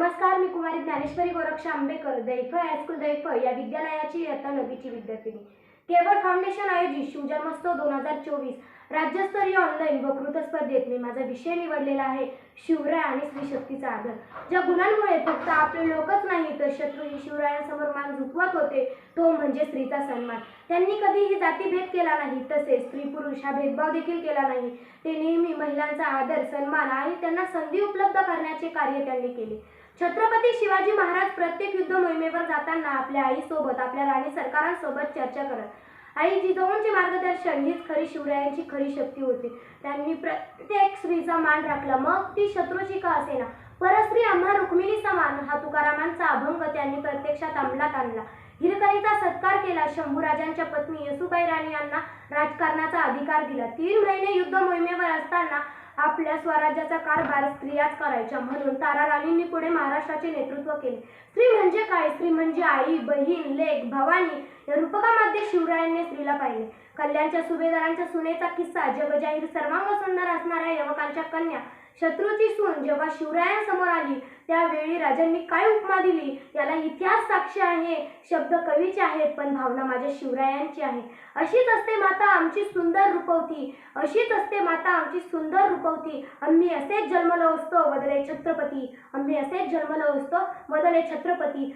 नमस्कार मी कुमारी ज्ञानेश्वरी गोरक्ष आंबेकर दैफ हायस्कूल दैफ या विद्यालयाची इयत्ता नववीची विद्यार्थिनी. केवळ फाउंडेशन आयोजित शिवजन्मोत्सव दोन हजार चोवीस राज्यस्तरीय ऑनलाईन वकृत स्पर्धेत मी माझा विषय निवडलेला आहे शिवराय आणि स्त्रीशक्तीचा आदर. ज्या गुणांमुळे फक्त आपले लोकच नाही तर शत्रूही शिवरायांसमोर मान झुकवत होते तो म्हणजे स्त्रीचा सन्मान. त्यांनी कधीही जातीभेद केला नाही तसेच स्त्री पुरुष हा भेदभाव देखील केला नाही. ते नेहमी महिलांचा आदर सन्मान आणि त्यांना संधी उपलब्ध करण्याचे कार्य त्यांनी केले. छत्रपती शिवाजी महाराज प्रत्येक युद्ध मोहिमेवर जाताना आपल्या आईसोबत आपल्या राणी सरकारांसोबत चर्चा करत. आई जिजाऊंचे मार्गदर्शन हीच खरी शिवरायांची खरी शक्ती होती. त्यांनी प्रत्येक स्त्रीचा मान राखला. मग ती शत्रूची का असेना? परस्त्री आम्हा रुक्मिणी समान हा तुकारामांचा अभंग त्यांनी प्रत्यक्षात अंमलात आणला. हिरकणीचा सत्कार केला. शंभूराजांच्या पत्नी येसुबाई राणी यांना राजकारणाचा अधिकार दिला. तीन महिने युद्ध मोहिमेवर असताना आपल्या स्वराज्याचा कारभार स्त्रियाच करायच्या. म्हणून तारा राणींनी पुढे महाराष्ट्राचे नेतृत्व केले. स्त्री म्हणजे काय? स्त्री म्हणजे आई बहीण लेक भवानी या रूपकामध्ये शिवरायांनी स्त्रीला पाहिले. कल्याणच्या सुभेदारांच्या सुनेचा किस्सा जगजाहीर सर्वांग सुंदर असणाऱ्या युवकांच्या कन्या शत्रूची सून जेव्हा शिवरायांसमोर आली त्यावेळी राजांनी काय उपमा दिली? याला इतिहास साक्षी आहे शब्द कवीचे आहेत पण भावना माझ्या शिवरायांची आहे. अशीच असते माता आमची सुंदर रूपवती. अशीच असते माता आमची सुंदर भोवती। आम्ही असेच जन्मलो असतो वदले छत्रपती। आम्ही असेच जन्मलो असतो वदले छत्रपती।